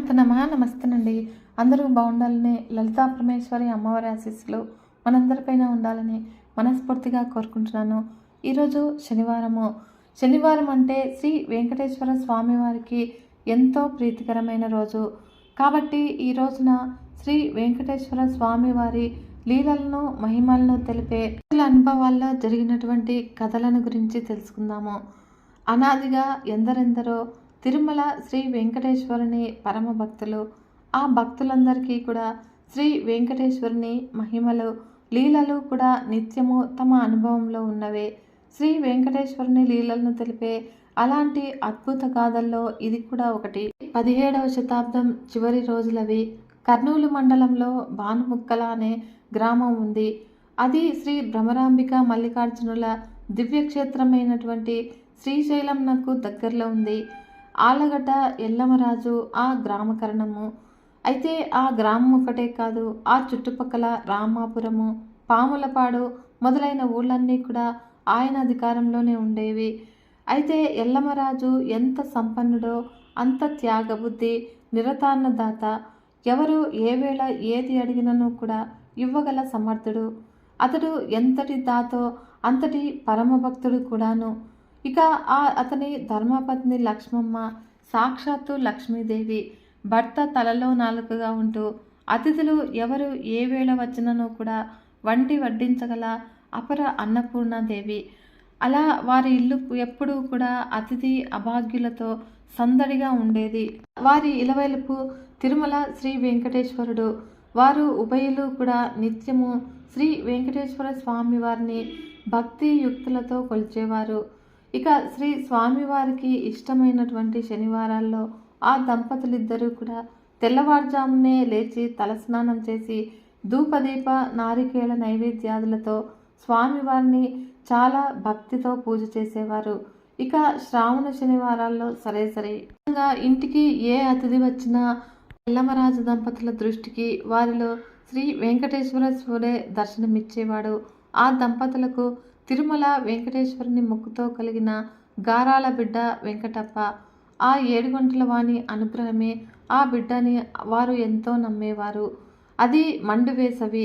శ్రీమాత నమ నమస్తేనండి. అందరూ బాగుండాలని లలితా పరమేశ్వరి అమ్మవారి ఆశీస్సులు మనందరిపైన ఉండాలని మనస్ఫూర్తిగా కోరుకుంటున్నాను. ఈరోజు శనివారము. శనివారం అంటే శ్రీ వెంకటేశ్వర స్వామి వారికి ఎంతో ప్రీతికరమైన రోజు. కాబట్టి ఈ రోజున శ్రీ వెంకటేశ్వర స్వామి వారి లీలలను మహిమలను తెలిపే అనుభవాల్లో జరిగినటువంటి కథలను గురించి తెలుసుకుందాము. అనాదిగా ఎందరెందరో తిరుమల శ్రీ వెంకటేశ్వరుని పరమ భక్తులు ఆ భక్తులందరికీ కూడా శ్రీ వెంకటేశ్వరుని మహిమలు లీలలు కూడా నిత్యము తమ అనుభవంలో ఉన్నవే. శ్రీ వెంకటేశ్వరుని లీలలను తెలిపే అలాంటి అద్భుత గాథల్లో ఇది కూడా ఒకటి. పదిహేడవ శతాబ్దం చివరి రోజులవి. కర్నూలు మండలంలో భానుముక్కల అనే గ్రామం ఉంది. అది శ్రీ భ్రమరాంబిక మల్లికార్జునుల దివ్యక్షేత్రమైనటువంటి శ్రీశైలం నాకు దగ్గరలో ఉంది. ఆలగడ్డ ఎల్లమరాజు ఆ గ్రామకరణము. అయితే ఆ గ్రామం ఒకటే కాదు ఆ చుట్టుపక్కల రామాపురము పాములపాడు మొదలైన ఊళ్ళన్నీ కూడా ఆయన అధికారంలోనే ఉండేవి. అయితే ఎల్లమరాజు ఎంత సంపన్నుడో అంత త్యాగబుద్ధి నిరతాన్నదాత ఎవరు ఏ వేళ ఏది అడిగినను కూడా ఇవ్వగల సమర్థుడు. అతడు ఎంతటి దాతో అంతటి పరమభక్తుడు కూడాను. ఇక ఆ అతని ధర్మపత్ని లక్ష్మమ్మ సాక్షాత్తు లక్ష్మీదేవి. భర్త తలలో నాలుకగా ఉంటూ అతిథులు ఎవరు ఏ వేళ వచ్చినను కూడా వంటి వడ్డించగల అపర అన్నపూర్ణాదేవి అలా వారి ఇల్లు ఎప్పుడూ కూడా అతిథి అభాగ్యులతో సందడిగా ఉండేది. వారి ఇలవైలుపు తిరుమల శ్రీ వెంకటేశ్వరుడు. వారు ఉభయులు కూడా నిత్యము శ్రీ వెంకటేశ్వర స్వామి వారిని భక్తి యుక్తులతో కొలిచేవారు. ఇక శ్రీ స్వామివారికి ఇష్టమైనటువంటి శనివారాల్లో ఆ దంపతులిద్దరూ కూడా తెల్లవారుజామునే లేచి తలస్నానం చేసి ధూపదీప నారికేళ నైవేద్యాదులతో స్వామివారిని చాలా భక్తితో పూజ చేసేవారు. ఇక శ్రావణ శనివారాల్లో సరే సరే. ఇంటికి ఏ అతిథి వచ్చినా ఎల్లమరాజు దంపతుల దృష్టికి వారిలో శ్రీ వెంకటేశ్వర స్వామి దర్శనమిచ్చేవాడు. ఆ దంపతులకు తిరుమల వెంకటేశ్వరుని మొక్కుతో కలిగిన గారాల బిడ్డ వెంకటప్ప ఆ ఏడుగంటల వాణి అనుగ్రహమే ఆ బిడ్డని వారు ఎంతో నమ్మేవారు. అది మండు వేసవి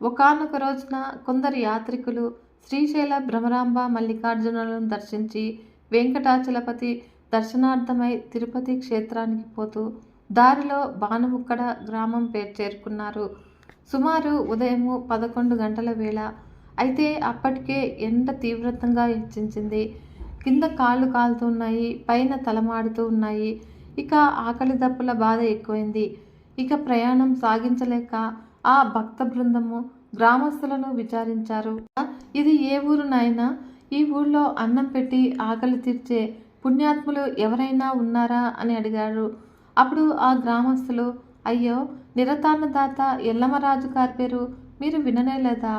ఒకనొక రోజున కొందరు యాత్రికులు శ్రీశైల భ్రమరాంబ మల్లికార్జునులను దర్శించి వెంకటాచలపతి దర్శనార్థమై తిరుపతి క్షేత్రానికి పోతూ దారిలో బాణముక్కడ గ్రామం పేరు చేరుకున్నారు. సుమారు ఉదయము పదకొండు గంటల వేళ అయితే అప్పటికే ఎండ తీవ్రతంగా హెచ్చించింది కింద కాళ్ళు కాలుతూ ఉన్నాయి పైన తలమాడుతూ ఉన్నాయి. ఇక ఆకలి దప్పుల బాధ ఎక్కువైంది. ఇక ప్రయాణం సాగించలేక ఆ భక్త బృందము గ్రామస్తులను విచారించారు. ఇది ఏ ఊరు నాయనా? ఈ ఊళ్ళో అన్నం పెట్టి ఆకలి తీర్చే పుణ్యాత్ములు ఎవరైనా ఉన్నారా అని అడిగారు. అప్పుడు ఆ గ్రామస్తులు అయ్యో నిరతాన్నదాత ఎల్లమరాజు గారి పేరు మీరు విననే లేదా?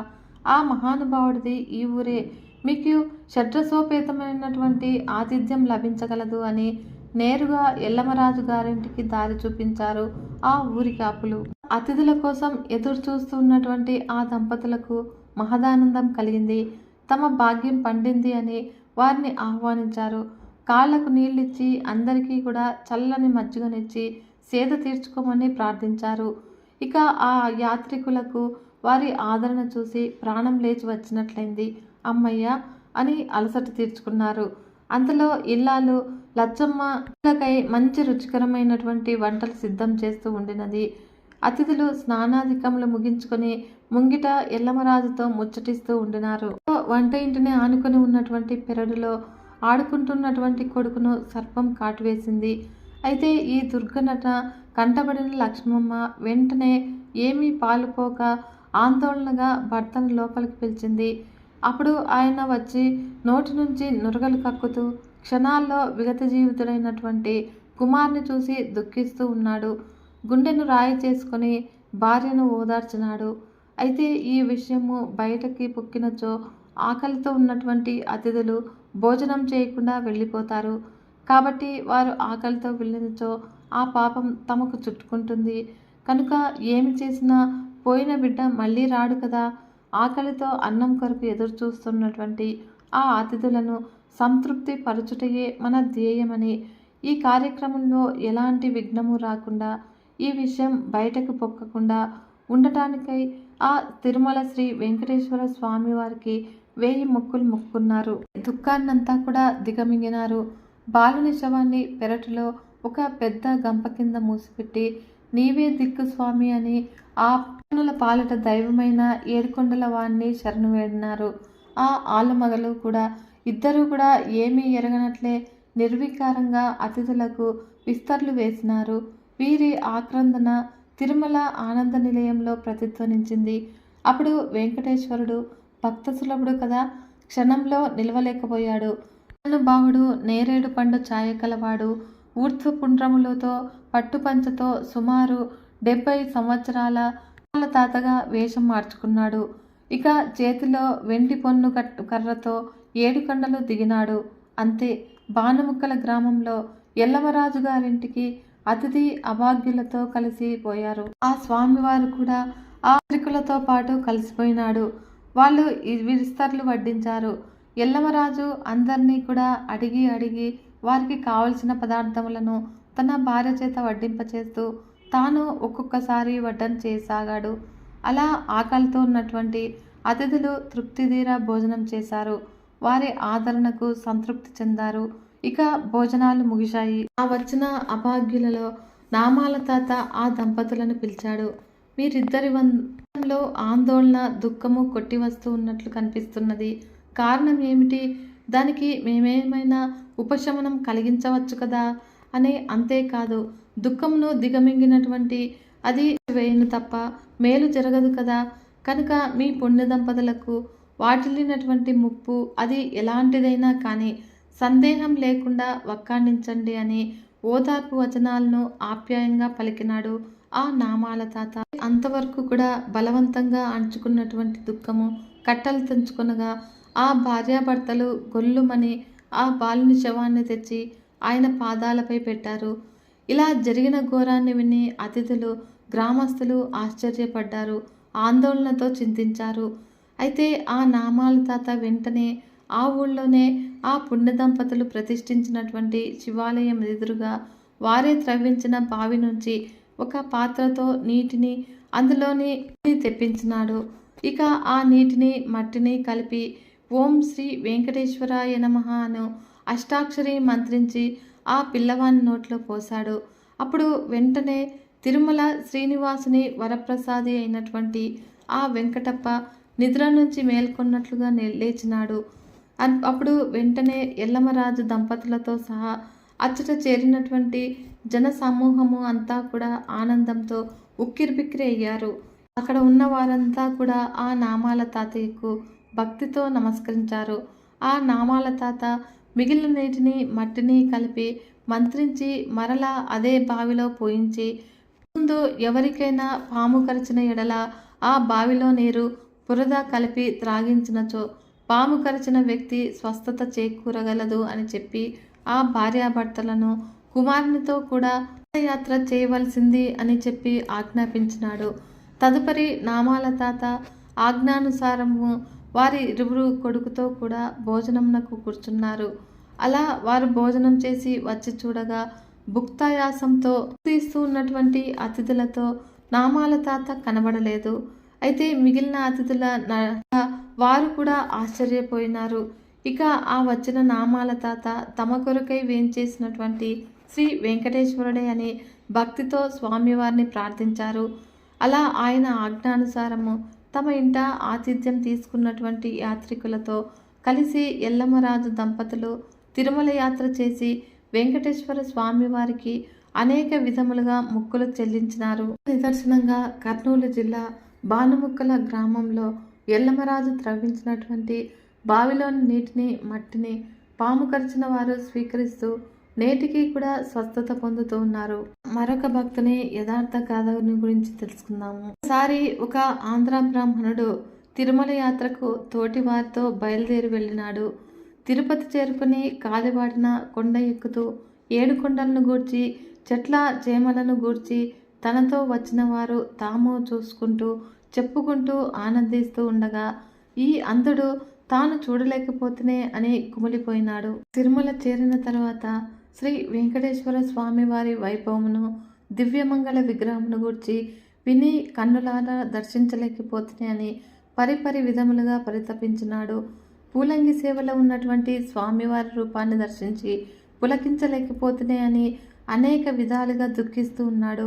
ఆ మహానుభావుడిది ఈ ఊరే. మీకు షడ్రసోపేతమైనటువంటి ఆతిథ్యం లభించగలదు అని నేరుగా ఎల్లమరాజు గారింటికి దారి చూపించారు ఆ ఊరి కాపులు. అతిథుల కోసం ఎదురు చూస్తున్నటువంటి ఆ దంపతులకు మహదానందం కలిగింది. తమ భాగ్యం పండింది అని వారిని ఆహ్వానించారు. కాళ్ళకు నీళ్ళిచ్చి అందరికీ కూడా చల్లని మజ్జిగనిచ్చి సేద తీర్చుకోమని ప్రార్థించారు. ఇక ఆ యాత్రికులకు వారి ఆదరణ చూసి ప్రాణం లేచి వచ్చినట్లయింది అమ్మయ్య! అని అలసట తీర్చుకున్నారు. అంతలో ఇల్లాలు లచ్చమ్మ మంచి రుచికరమైనటువంటి వంటలు సిద్ధం చేస్తూ ఉండినది. అతిథులు స్నానాధికములు ముగించుకొని ముంగిట ఎల్లమరాజుతో ముచ్చటిస్తూ ఉండినారు. వంట ఇంటిని ఆనుకొని ఉన్నటువంటి పెరడులో ఆడుకుంటున్నటువంటి కొడుకును సర్పం కాటువేసింది. అయితే ఈ దుర్ఘటన కంటబడిన లక్ష్మమ్మ వెంటనే ఏమీ పాలుపోక ఆందోళనగా భర్తను లోపలికి పిలిచింది. అప్పుడు ఆయన వచ్చి నోటి నుంచి నురగలు కక్కుతూ క్షణాల్లో విగత జీవితుడైనటువంటి కుమార్ని చూసి దుఃఖిస్తూ ఉన్నాడు. గుండెను రాయి చేసుకొని భార్యను ఓదార్చినాడు. అయితే ఈ విషయము బయటకి పుక్కినచో ఆకలితో ఉన్నటువంటి అతిథులు భోజనం చేయకుండా వెళ్ళిపోతారు. కాబట్టి వారు ఆకలితో వెళ్ళినచో ఆ పాపం తమకు చుట్టుకుంటుంది. కనుక ఏమి చేసినా పోయిన బిడ్డ మళ్ళీ రాడు కదా? ఆకలితో అన్నం కొరకు ఎదురు చూస్తున్నటువంటి ఆ అతిథులను సంతృప్తి పరచుటయే మన ధ్యేయమని ఈ కార్యక్రమంలో ఎలాంటి విఘ్నము రాకుండా ఈ విషయం బయటకు పొక్కకుండా ఉండటానికై ఆ తిరుమల శ్రీ వెంకటేశ్వర స్వామి వారికి వేయి మొక్కులు మొక్కున్నారు. దుఃఖాన్నంతా కూడా దిగమింగినారు. బాలుని శవాన్ని పెరటిలో ఒక పెద్ద గంప కింద మూసిపెట్టి నీవే దిక్కు స్వామి అని ఆ పనుల పాలట దైవమైన ఏడుకొండల వాణ్ణి శరణు వేడినారు. ఆ ఆలమగలు కూడా ఇద్దరూ కూడా ఏమీ ఎరగనట్లే నిర్వికారంగా అతిథులకు విస్తర్లు వేసినారు. వీరి ఆక్రందన తిరుమల ఆనంద నిలయంలో ప్రతిధ్వనించింది. అప్పుడు వెంకటేశ్వరుడు భక్త సులభుడు కదా క్షణంలో నిలవలేకపోయాడు. బాహుడు నేరేడు పండు ఛాయ కలవాడు పుండ్రములతో పట్టుపంచతో సుమారు డెబ్బై సంవత్సరాల వాళ్ళ తాతగా వేషం మార్చుకున్నాడు. ఇక చేతిలో వెండి పొన్ను కట్టు కర్రతో ఏడు కండలు దిగినాడు. అంతే బాణముక్కల గ్రామంలో ఎల్లమరాజు గారింటికి అతిథి అభాగ్యులతో కలిసి పోయారు. ఆ స్వామివారు కూడా ఆ త్రికులతో పాటు కలిసిపోయినాడు. వాళ్ళు ఈ విస్తర్లు వడ్డించారు. ఎల్లమరాజు అందరినీ కూడా అడిగి అడిగి వారికి కావలసిన పదార్థములను తన భార్య చేత వడ్డింపచేస్తూ తాను ఒక్కొక్కసారి వటన్ చేయసాగాడు అలా ఆకలితో ఉన్నటువంటి అతిథులు తృప్తిదీర భోజనం చేశారు. వారి ఆదరణకు సంతృప్తి చెందారు. ఇక భోజనాలు ముగిశాయి. ఆ వచ్చిన అభాగ్యులలో నామాల తాత ఆ దంపతులను పిలిచాడు. వీరిద్దరి వంలో ఆందోళన దుఃఖము కొట్టి వస్తూ ఉన్నట్లు కనిపిస్తున్నది. కారణం ఏమిటి? దానికి మేమేమైనా ఉపశమనం కలిగించవచ్చు కదా? అని అంతేకాదు దుఃఖమును దిగమింగినటువంటి అది వేయను తప్ప మేలు జరగదు కదా. కనుక మీ పుణ్య దంపతులకు వాటిల్లినటువంటి ముప్పు అది ఎలాంటిదైనా కానీ సందేహం లేకుండా వక్కాణించండి అని ఓదార్పు వచనాలను ఆప్యాయంగా పలికినాడు ఆ నామాల తాత. అంతవరకు కూడా బలవంతంగా అంచుకున్నటువంటి దుఃఖము కట్టలు తెంచుకొనగా ఆ భార్యాభర్తలు గొల్లుమని ఆ బాలుని శవాన్ని తెచ్చి ఆయన పాదాలపై పెట్టారు. ఇలా జరిగిన ఘోరాన్ని విని అతిథులు గ్రామస్తులు ఆశ్చర్యపడ్డారు ఆందోళనతో చింతించారు. అయితే ఆ నామాల తాత వెంటనే ఆ ఊళ్ళోనే ఆ పుణ్య దంపతులు ప్రతిష్ఠించినటువంటి శివాలయం ఎదురుగా వారే త్రవ్వించిన బావి నుంచి ఒక పాత్రతో నీటిని అందులోని తెప్పించినాడు. ఇక ఆ నీటిని మట్టిని కలిపి ఓం శ్రీ వెంకటేశ్వరాయ నమ అను అష్టాక్షరి మంత్రించి ఆ పిల్లవాని నోట్లో పోశాడు? అప్పుడు వెంటనే తిరుమల శ్రీనివాసుని వరప్రసాది అయినటువంటి ఆ వెంకటప్ప నిద్ర నుంచి మేల్కొన్నట్లుగా లేచినాడు. అప్పుడు వెంటనే ఎల్లమరాజు దంపతులతో సహా అచ్చట చేరినటువంటి జన సమూహము అంతా కూడా ఆనందంతో ఉక్కిరిబిక్కిరి అయ్యారు. అక్కడ ఉన్న వారంతా కూడా ఆ నామాల తాతయ్యకు భక్తితో నమస్కరించారు. ఆ నామాల తాత మిగిలిన నీటిని మట్టిని కలిపి మంత్రించి మరలా అదే బావిలో పోయించి ముందు ఎవరికైనా పాము కరిచిన ఎడల ఆ బావిలో నీరు బురద కలిపి త్రాగించినచో పాము కరిచిన వ్యక్తి స్వస్థత చేకూరగలదు అని చెప్పి ఆ భార్యాభర్తలను కుమారునితో కూడా యాత్ర చేయవలసింది అని చెప్పి ఆజ్ఞాపించినాడు. తదుపరి నామాల తాత ఆజ్ఞానుసారము వారి ఇరువురు కొడుకుతో కూడా భోజనంనకు కూర్చున్నారు. అలా వారు భోజనం చేసి వచ్చి చూడగా భుక్తాయాసంతో తీస్తూ ఉన్నటువంటి అతిథులతో నామాల తాత కనబడలేదు. అయితే మిగిలిన అతిథుల న- వారు కూడా ఆశ్చర్యపోయినారు. ఇక ఆ వచ్చిన నామాల తాత తమ కొరకై వేంచేసినటువంటి శ్రీ వెంకటేశ్వరుడే అని భక్తితో స్వామివారిని ప్రార్థించారు. అలా ఆయన ఆజ్ఞానుసారము తమ ఇంట ఆతిథ్యం తీసుకున్నటువంటి యాత్రికులతో కలిసి ఎల్లమ్మరాజు దంపతులు తిరుమల యాత్ర చేసి వెంకటేశ్వర స్వామి వారికి అనేక విధములుగా మొక్కులు చెల్లించినారు. నిదర్శనంగా కర్నూలు జిల్లా బానుముక్కల గ్రామంలో ఎల్లమరాజు త్రవ్వించినటువంటి బావిలోని నీటిని మట్టిని పాము కరిచిన వారు స్వీకరిస్తూ నేటికి కూడా స్వస్థత పొందుతూ ఉన్నారు. మరొక భక్తుని యథార్థ గాథని గురించి తెలుసుకుందాము. ఒకసారి ఒక ఆంధ్ర బ్రాహ్మణుడు తిరుమల యాత్రకు తోటి వారితో బయలుదేరి వెళ్ళినాడు. తిరుపతి చేరుకుని కాలిబాడిన కొండ ఎక్కుతూ ఏడు కొండలను గూర్చి చెట్ల చేమలను గూర్చి తనతో వచ్చిన వారు తాము చూసుకుంటూ చెప్పుకుంటూ ఆనందిస్తూ ఉండగా ఈ అంధుడు తాను చూడలేకపోతేనే అని కుమిలిపోయినాడు. తిరుమల చేరిన తర్వాత శ్రీ వెంకటేశ్వర స్వామివారి వైభవమును దివ్యమంగళ విగ్రహమును గూర్చి విని కన్నులారా దర్శించలేకపోతున్నాయని పరిపరి విధములుగా పరితపించినాడు. పూలంగి సేవలో ఉన్నటువంటి స్వామివారి రూపాన్ని దర్శించి పులకించలేకపోతున్నాయని అనేక విధాలుగా దుఃఖిస్తూ ఉన్నాడు.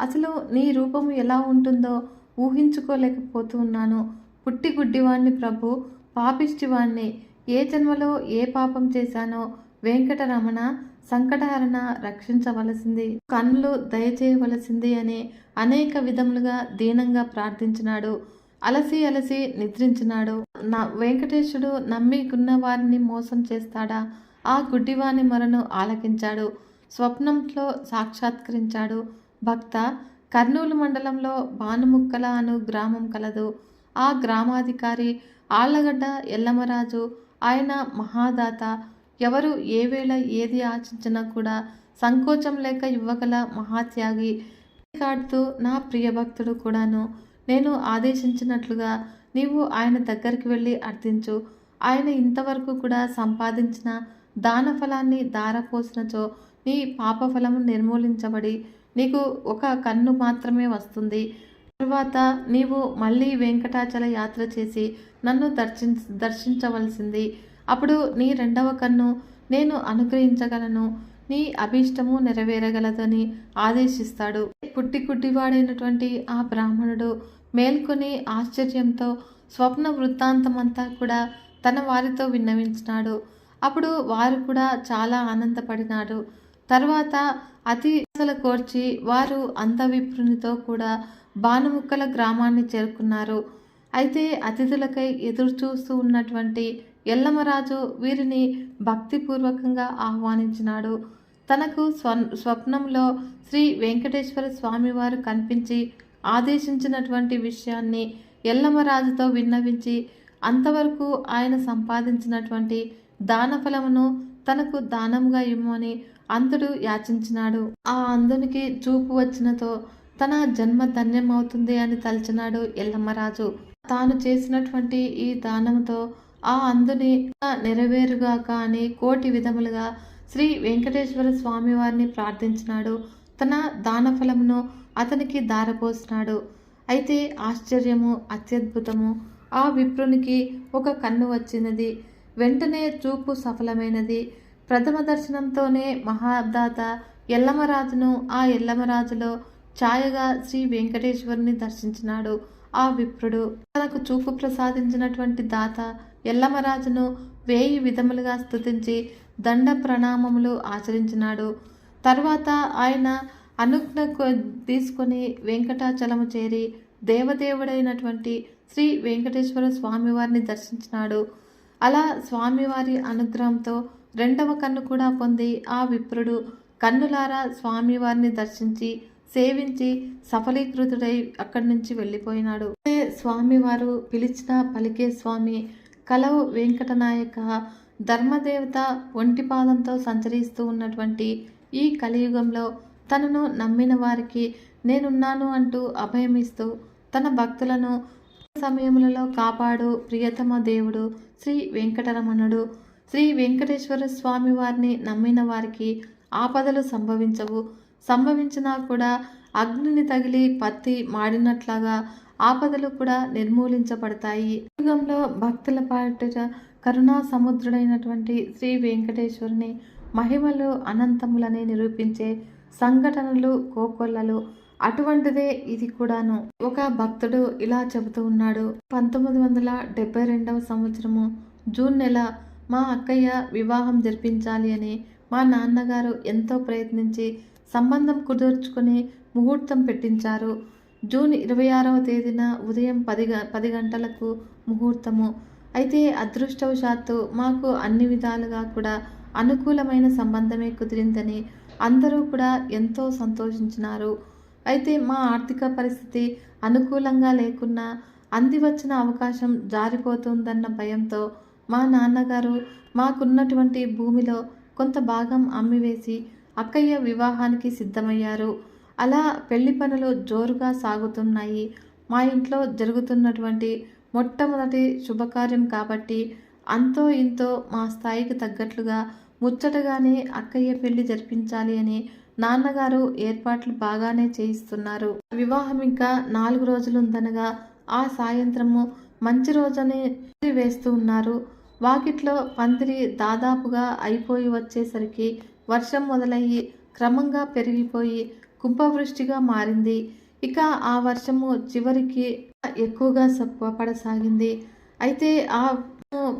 అసలు నీ రూపము ఎలా ఉంటుందో ఊహించుకోలేకపోతూ ఉన్నాను. పుట్టి గుడ్డివాణ్ణి ప్రభు పాపిష్టివాణ్ణి. ఏ జన్మలో ఏ పాపం చేశానో వెంకటరమణ సంకటహరణ రక్షించవలసింది. కన్నులు దయచేయవలసింది అని అనేక విధములుగా దీనంగా ప్రార్థించినాడు. అలసి అలసి నిద్రించినాడు. నా వెంకటేశుడు నమ్మికున్న వారిని మోసం చేస్తాడా? ఆ గుడ్డివాని మొరను ఆలకించాడు. స్వప్నంలో సాక్షాత్కరించాడు. భక్త కర్నూలు మండలంలో భానుముక్కల అను గ్రామం కలదు. ఆ గ్రామాధికారి ఆళ్ళగడ్డ ఎల్లమరాజు ఆయన మహాదాత. ఎవరు ఏ వేళ ఏది ఆశించినా కూడా సంకోచం లేక ఇవ్వగల మహాత్యాగి. కాడుతూ నా ప్రియ భక్తుడు కూడాను. నేను ఆదేశించినట్లుగా నీవు ఆయన దగ్గరికి వెళ్ళి అర్థించు. ఆయన ఇంతవరకు కూడా సంపాదించిన దాన ఫలాన్ని దారపోసినచో నీ పాపఫలము నిర్మూలించబడి నీకు ఒక కన్ను మాత్రమే వస్తుంది. తరువాత నీవు మళ్ళీ వెంకటాచల యాత్ర చేసి నన్ను దర్శించ దర్శించవలసింది. అప్పుడు నీ రెండవ కన్ను నేను అనుగ్రహించగలను. నీ అభీష్టము నెరవేరగలదని ఆదేశిస్తాడు. పుట్టి కుట్టివాడైనటువంటి ఆ బ్రాహ్మణుడు మేల్కొని ఆశ్చర్యంతో స్వప్న వృత్తాంతమంతా కూడా తన వారితో విన్నవించినాడు. అప్పుడు వారు కూడా చాలా ఆనందపడినారు. తర్వాత అతి కోర్చి వారు అంధవిప్రునితో కూడా బాణముక్కల గ్రామాన్ని చేరుకున్నారు. అయితే అతిథులకై ఎదురు చూస్తూ ఉన్నటువంటి ఎల్లమరాజు వీరిని భక్తిపూర్వకంగా ఆహ్వానించినాడు. తనకు స్వ స్వప్నంలో శ్రీ వెంకటేశ్వర స్వామివారు కనిపించి ఆదేశించినటువంటి విషయాన్ని ఎల్లమరాజుతో విన్నవించి అంతవరకు ఆయన సంపాదించినటువంటి దానఫలమును తనకు దానముగా ఇమ్మని అంధుడు యాచించినాడు. ఆ అంధునికి చూపు వచ్చినతో తన జన్మ ధన్యమవుతుంది అని తలచినాడు ఎల్లమ్మరాజు తాను చేసినటువంటి ఈ దానముతో ఆ అందుని నెరవేరుగాక అని కోటి విధములుగా శ్రీ వెంకటేశ్వర స్వామి వారిని ప్రార్థించినాడు. తన దానఫలమును అతనికి దారపోసినాడు. అయితే ఆశ్చర్యము అత్యద్భుతము. ఆ విప్రునికి ఒక కన్ను వచ్చినది. వెంటనే చూపు సఫలమైనది. ప్రథమ దర్శనంతోనే మహాదాత ఎల్లమరాజును ఆ ఎల్లమరాజులో ఛాయగా శ్రీ వెంకటేశ్వరుని దర్శించినాడు ఆ విప్రుడు. తనకు చూపు ప్రసాదించినటువంటి దాత ఎల్లమరాజును వేయి విధములుగా స్థుతించి దండ ప్రణామములు ఆచరించినాడు. తర్వాత ఆయన అనుజ్ఞ తీసుకొని వెంకటాచలము చేరి దేవదేవుడైనటువంటి శ్రీ వెంకటేశ్వర స్వామివారిని దర్శించినాడు. అలా స్వామివారి అనుగ్రహంతో రెండవ కన్ను కూడా పొంది ఆ విప్రుడు కన్నులారా స్వామివారిని దర్శించి సేవించి సఫలీకృతుడై అక్కడి నుంచి వెళ్ళిపోయినాడు. స్వామివారు పిలిచిన పలికే స్వామి కలవు వెంకటనాయక ధర్మదేవత ఒంటి పాదంతో సంచరిస్తూ ఉన్నటువంటి ఈ కలియుగంలో తనను నమ్మిన వారికి నేనున్నాను అంటూ అభయమిస్తూ తన భక్తులను సమయములలో కాపాడు ప్రియతమ దేవుడు శ్రీ వెంకటరమణుడు. శ్రీ వెంకటేశ్వర స్వామి వారిని నమ్మిన వారికి ఆపదలు సంభవించవు. సంభవించినా కూడా అగ్నిని తగిలి పత్తి మాడినట్లాగా ఆపదలు కూడా నిర్మూలించబడతాయి. యుగంలో భక్తుల పాట కరుణా సముద్రుడైనటువంటి శ్రీ వెంకటేశ్వరుని మహిమలు అనంతములని నిరూపించే సంఘటనలు కోకొల్లలు అటువంటిదే ఇది కూడాను. ఒక భక్తుడు ఇలా చెబుతూ ఉన్నాడు పంతొమ్మిది వందల డెబ్బై రెండవ సంవత్సరము జూన్ నెల మా అక్కయ్య వివాహం జరిపించాలి అని మా నాన్నగారు ఎంతో ప్రయత్నించి సంబంధం కుదుర్చుకుని ముహూర్తం పెట్టించారు. జూన్ ఇరవై ఆరవ తేదీన ఉదయం పది పది గంటలకు ముహూర్తము. అయితే అదృష్టవశాత్తు మాకు అన్ని విధాలుగా కూడా అనుకూలమైన సంబంధమే కుదిరిందని అందరూ కూడా ఎంతో సంతోషించినారు. అయితే మా ఆర్థిక పరిస్థితి అనుకూలంగా లేకున్నా అంది వచ్చిన అవకాశం జారిపోతుందన్న భయంతో మా నాన్నగారు మాకున్నటువంటి భూమిలో కొంత భాగం అమ్మివేసి అక్కయ్య వివాహానికి సిద్ధమయ్యారు. అలా పెళ్ళి పనులు జోరుగా సాగుతున్నాయి. మా ఇంట్లో జరుగుతున్నటువంటి మొట్టమొదటి శుభకార్యం కాబట్టి అంతో ఇంతో మా స్థాయికి తగ్గట్లుగా ముచ్చటగానే అక్కయ్య పెళ్ళి జరిపించాలి అని నాన్నగారు ఏర్పాట్లు బాగానే చేయిస్తున్నారు. వివాహం ఇంకా నాలుగు రోజులు ఉందనగా ఆ సాయంత్రము మంచి రోజని వేస్తూ ఉన్నారు. వాకిట్లో పందిరి దాదాపుగా అయిపోయి వచ్చేసరికి వర్షం మొదలయ్యి క్రమంగా పెరిగిపోయి కుంభవృష్టిగా మారింది. ఇక ఆ వర్షము చివరికి ఎక్కువగా సప్ప పడసాగింది అయితే ఆ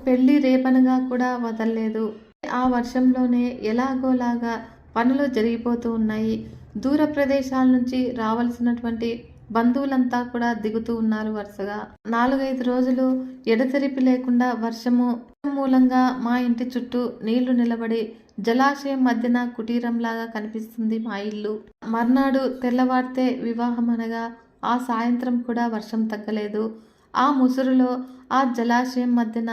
పెళ్ళి రేపనగా కూడా వదలలేదు. ఆ వర్షంలోనే ఎలాగోలాగా పనులు జరిగిపోతూ ఉన్నాయి. దూర ప్రదేశాల నుంచి రావాల్సినటువంటి బంధువులంతా కూడా దిగుతూ ఉన్నారు వరుసగా. నాలుగైదు రోజులు ఎడతెరిపి లేకుండా వర్షము మూలంగా మా ఇంటి చుట్టూ నీళ్ళు నిలబడి జలాశయం మధ్యన కుటీరంలాగా కనిపిస్తుంది మా ఇల్లు. మర్నాడు తెల్లవారితే వివాహం అనగా ఆ సాయంత్రం కూడా వర్షం తగ్గలేదు. ఆ ముసురులో ఆ జలాశయం మధ్యన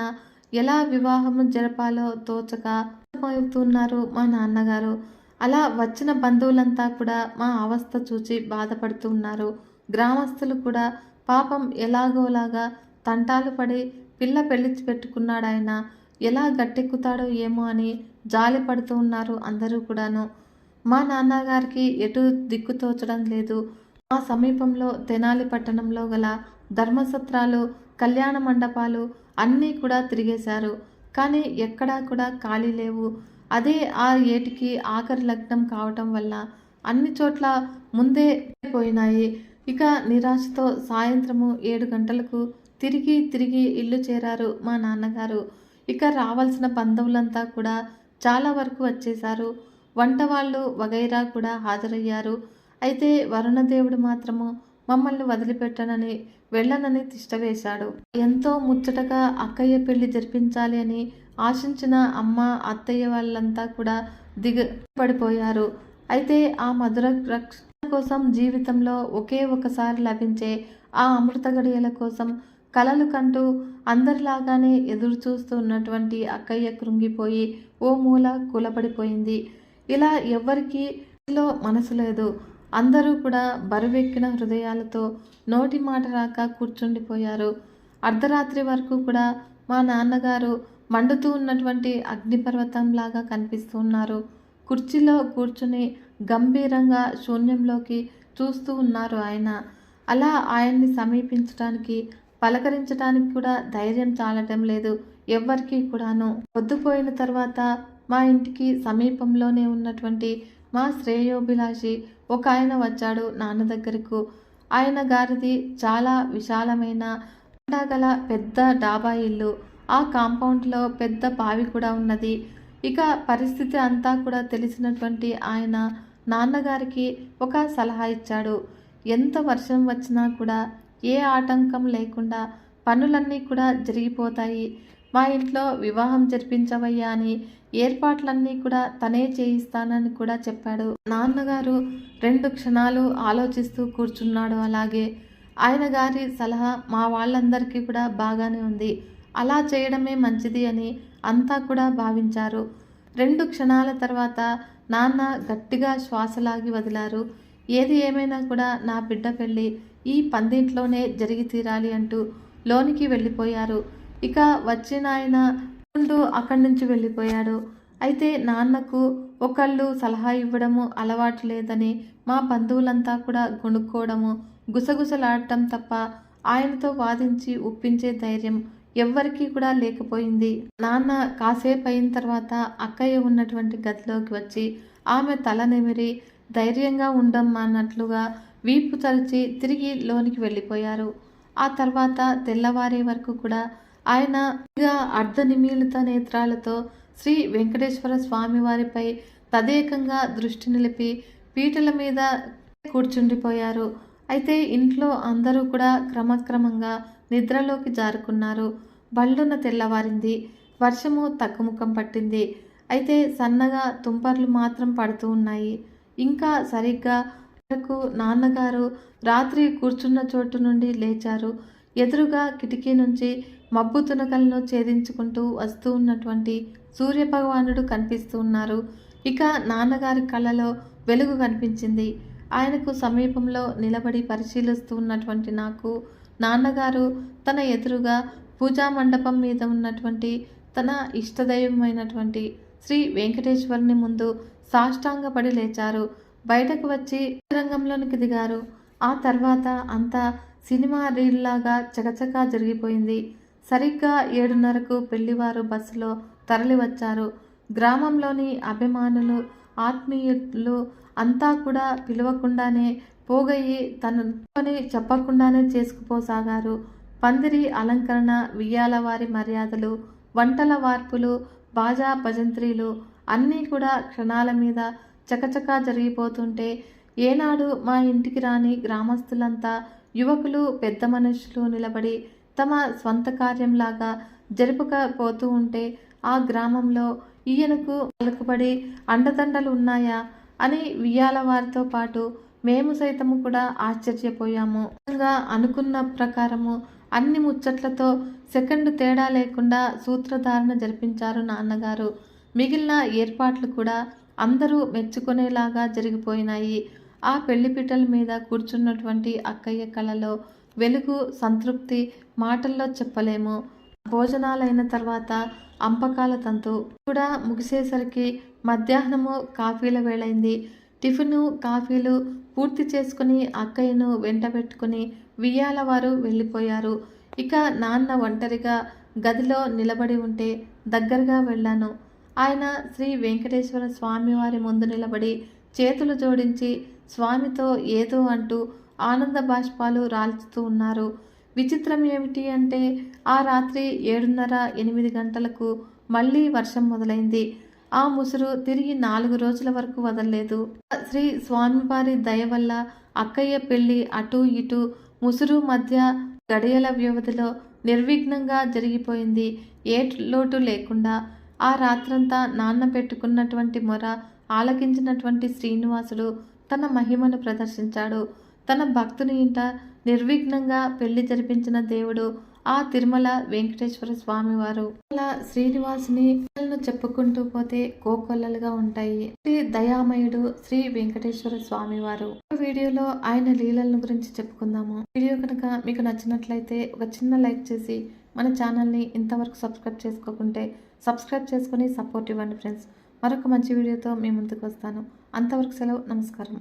ఎలా వివాహం జరపాలో తోచక అవుతున్నారు మా నాన్నగారు. అలా వచ్చిన బంధువులంతా కూడా మా అవస్థ చూచి బాధపడుతూ ఉన్నారు. గ్రామస్తులు కూడా పాపం ఎలాగోలాగా తంటాలు పడి పిల్ల పెళ్ళి పెట్టుకున్నాడాయన ఎలా గట్టెక్కుతాడో ఏమో అని జాలి పడుతూ ఉన్నారు అందరూ కూడాను. మా నాన్నగారికి ఎటు దిక్కు తోచడం లేదు. మా సమీపంలో తెనాలి పట్టణంలో గల ధర్మసత్రాలు కళ్యాణ మండపాలు అన్నీ కూడా తిరిగేశారు. కానీ ఎక్కడా కూడా ఖాళీ లేవు. అదే ఆ ఏటికి ఆఖరి లగ్నం కావటం వల్ల అన్ని చోట్ల ముందే పోయినాయి. ఇక నిరాశతో సాయంత్రము ఏడు గంటలకు తిరిగి తిరిగి ఇల్లు చేరారు మా నాన్నగారు. ఇక రావాల్సిన బంధువులంతా కూడా చాలా వరకు వచ్చేశారు. వంట వాళ్ళు వగైరా కూడా హాజరయ్యారు. అయితే వరుణదేవుడు మాత్రము మమ్మల్ని వదిలిపెట్టనని వెళ్ళనని తిష్టవేశాడు. ఎంతో ముచ్చటగా అక్కయ్య పెళ్ళి జరిపించాలి అని ఆశించిన అమ్మ అత్తయ్య వాళ్ళంతా కూడా దిగ పడిపోయారు. అయితే ఆ మధుర రక్షణ కోసం జీవితంలో ఒకే ఒకసారి లభించే ఆ అమృత గడియల కోసం కలలు కంటూ అందరిలాగానే ఎదురు చూస్తూ ఉన్నటువంటి అక్కయ్య కృంగిపోయి ఓ మూల కూలపడిపోయింది. ఇలా ఎవ్వరికీ లో మనసు లేదు. అందరూ కూడా బరువెక్కిన హృదయాలతో నోటి మాట రాక కూర్చుండిపోయారు. అర్ధరాత్రి వరకు కూడా మా నాన్నగారు మండుతూ ఉన్నటువంటి అగ్నిపర్వతంలాగా కనిపిస్తూ ఉన్నారు. కుర్చీలో కూర్చుని గంభీరంగా శూన్యంలోకి చూస్తూ ఉన్నారు ఆయన. అలా ఆయన్ని సమీపించడానికి పలకరించడానికి కూడా ధైర్యం చాలటం లేదు. ఎవ్వరికీ కూడాను. పొద్దుపోయిన తర్వాత మా ఇంటికి సమీపంలోనే ఉన్నటువంటి మా శ్రేయోభిలాషి ఒక ఆయన వచ్చాడు నాన్న దగ్గరకు. ఆయన గారిది చాలా విశాలమైన గల పెద్ద డాబా ఇల్లు. ఆ కాంపౌండ్లో పెద్ద బావి కూడా ఉన్నది. ఇక పరిస్థితి అంతా కూడా తెలిసినటువంటి ఆయన నాన్నగారికి ఒక సలహా ఇచ్చాడు. ఎంత వర్షం వచ్చినా కూడా ఏ ఆటంకం లేకుండా పనులన్నీ కూడా జరిగిపోతాయి. మా ఇంట్లో వివాహం జరిపించవయ్యా అని ఏర్పాట్లన్నీ కూడా తనే చేయిస్తానని కూడా చెప్పాడు. నాన్నగారు రెండు క్షణాలు ఆలోచిస్తూ కూర్చున్నాడు. అలాగే ఆయన గారి సలహా మా వాళ్ళందరికీ కూడా బాగానే ఉంది. అలా చేయడమే మంచిది అని అంతా కూడా భావించారు. రెండు క్షణాల తర్వాత నాన్న గట్టిగా శ్వాసలాగి వదిలారు. ఏది ఏమైనా కూడా నా బిడ్డ పెళ్ళి ఈ పందింట్లోనే జరిగి తీరాలి అంటూ లోనికి వెళ్ళిపోయారు. ఇక వచ్చిన ఆయన ఉంటూ అక్కడి నుంచి వెళ్ళిపోయాడు. అయితే నాన్నకు ఒకళ్ళు సలహా ఇవ్వడము అలవాటు లేదని మా బంధువులంతా కూడా గొనుక్కోవడము గుసగుసలాడటం తప్ప ఆయనతో వాదించి ఒప్పించే ధైర్యం ఎవ్వరికీ కూడా లేకపోయింది. నాన్న కాసేపు అయిన తర్వాత అక్కయ్య ఉన్నటువంటి గదిలోకి వచ్చి ఆమె తల నిమిరి ధైర్యంగా ఉండమ్మా అన్నట్లుగా వీపు తలచి తిరిగి లోనికి వెళ్ళిపోయారు. ఆ తర్వాత తెల్లవారే వరకు కూడా ఆయన అర్ధ నిమీలిత నేత్రాలతో శ్రీ వెంకటేశ్వర స్వామి వారిపై తదేకంగా దృష్టి నిలిపి పీటల మీద కూర్చుండిపోయారు. అయితే ఇంట్లో అందరూ కూడా క్రమక్రమంగా నిద్రలోకి జారుకున్నారు. బళ్ళున తెల్లవారింది. వర్షము తగ్గుముఖం పట్టింది. అయితే సన్నగా తుంపర్లు మాత్రం పడుతూ ఉన్నాయి. ఇంకా సరిగ్గా వరకు నాన్నగారు రాత్రి కూర్చున్న చోటు నుండి లేచారు. ఎదురుగా కిటికీ నుంచి మబ్బు తునకలను ఛేదించుకుంటూ వస్తూ ఉన్నటువంటి సూర్యభగవానుడు కనిపిస్తూ ఉన్నారు. ఇక నాన్నగారి కళ్ళలో వెలుగు కనిపించింది. ఆయనకు సమీపంలో నిలబడి పరిశీలిస్తూ ఉన్నటువంటి నాకు నాన్నగారు తన ఎదురుగా పూజా మండపం మీద ఉన్నటువంటి తన ఇష్టదైవమైనటువంటి శ్రీ వెంకటేశ్వరుని ముందు సాష్టాంగపడి లేచారు. బయటకు వచ్చి రంగంలోనికి దిగారు. ఆ తర్వాత అంతా సినిమా రీల్లాగా చకచకా జరిగిపోయింది. సరిగ్గా ఏడున్నరకు పెళ్ళివారు బస్సులో తరలివచ్చారు. గ్రామంలోని అభిమానులు ఆత్మీయులు అంతా కూడా పిలవకుండానే పోగయ్యి తన పని చెప్పకుండానే చేసుకుపోసాగారు. పందిరి అలంకరణ వియ్యాల వారి మర్యాదలు వంటల వార్పులు బాజా భజంత్రీలు అన్నీ కూడా క్షణాల మీద చకచకా జరిగిపోతుంటే ఏనాడు మా ఇంటికి రాని గ్రామస్తులంతా యువకులు పెద్ద మనుషులు నిలబడి తమ స్వంత కార్యంలాగా జరుపుకపోతూ ఉంటే ఆ గ్రామంలో ఈయనకు పలుకుబడి అండదండలు ఉన్నాయా అని వియ్యాల వారితో పాటు మేము సైతము కూడా ఆశ్చర్యపోయాము. అనుకున్న ప్రకారము అన్ని ముచ్చట్లతో సెకండ్ తేడా లేకుండా సూత్రధారణ జరిపించారు నాన్నగారు. మిగిలిన ఏర్పాట్లు కూడా అందరూ మెచ్చుకునేలాగా జరిగిపోయినాయి. ఆ పెళ్ళిపీటల మీద కూర్చున్నటువంటి అక్కయ్య కళలో వెలుగు సంతృప్తి మాటల్లో చెప్పలేము. భోజనాలైన తర్వాత అంపకాల తంతు కూడా ముగిసేసరికి మధ్యాహ్నము కాఫీల వేళైంది. టిఫిను కాఫీలు పూర్తి చేసుకుని అక్కయ్యను వెంట పెట్టుకుని వియ్యాల వారు వెళ్ళిపోయారు. ఇక నాన్న ఒంటరిగా గదిలో నిలబడి ఉంటే దగ్గరగా వెళ్ళాను. ఆయన శ్రీ వెంకటేశ్వర స్వామివారి ముందు నిలబడి చేతులు జోడించి స్వామితో ఏదో అంటూ ఆనంద బాష్పాలు రాల్చుతూ ఉన్నారు. విచిత్రం ఏమిటి అంటే ఆ రాత్రి ఏడున్నర ఎనిమిది గంటలకు మళ్ళీ వర్షం మొదలైంది. ఆ ముసురు తిరిగి నాలుగు రోజుల వరకు వదలలేదు. శ్రీ స్వామివారి దయ వల్ల అక్కయ్య పెళ్ళి అటు ఇటు ముసురు మధ్య గడియల వ్యవధిలో నిర్విఘ్నంగా జరిగిపోయింది. ఏ లోటు లేకుండా ఆ రాత్రంతా నాన్న పెట్టుకున్నటువంటి మొర ఆలకించినటువంటి శ్రీనివాసుడు తన మహిమను ప్రదర్శించాడు. తన భక్తుని ఇంట నిర్విఘ్నంగా పెళ్ళి జరిపించిన దేవుడు ఆ తిరుమల వెంకటేశ్వర స్వామి వారు అలా శ్రీనివాసుని చెప్పుకుంటూ పోతే కోకొల్లలుగా ఉంటాయి. శ్రీ దయామయుడు శ్రీ వెంకటేశ్వర స్వామి వారు ఈ వీడియోలో ఆయన లీలలను గురించి చెప్పుకుందాము. వీడియో కనుక మీకు నచ్చినట్లయితే ఒక చిన్న లైక్ చేసి మన ఛానల్ని ఇంతవరకు సబ్స్క్రైబ్ చేసుకోకుంటే సబ్స్క్రైబ్ చేసుకుని సపోర్ట్ ఇవ్వండి ఫ్రెండ్స్. మరొక మంచి వీడియోతో మీ ముందుకు వస్తాను. అంతవరకు సెలవు నమస్కారం.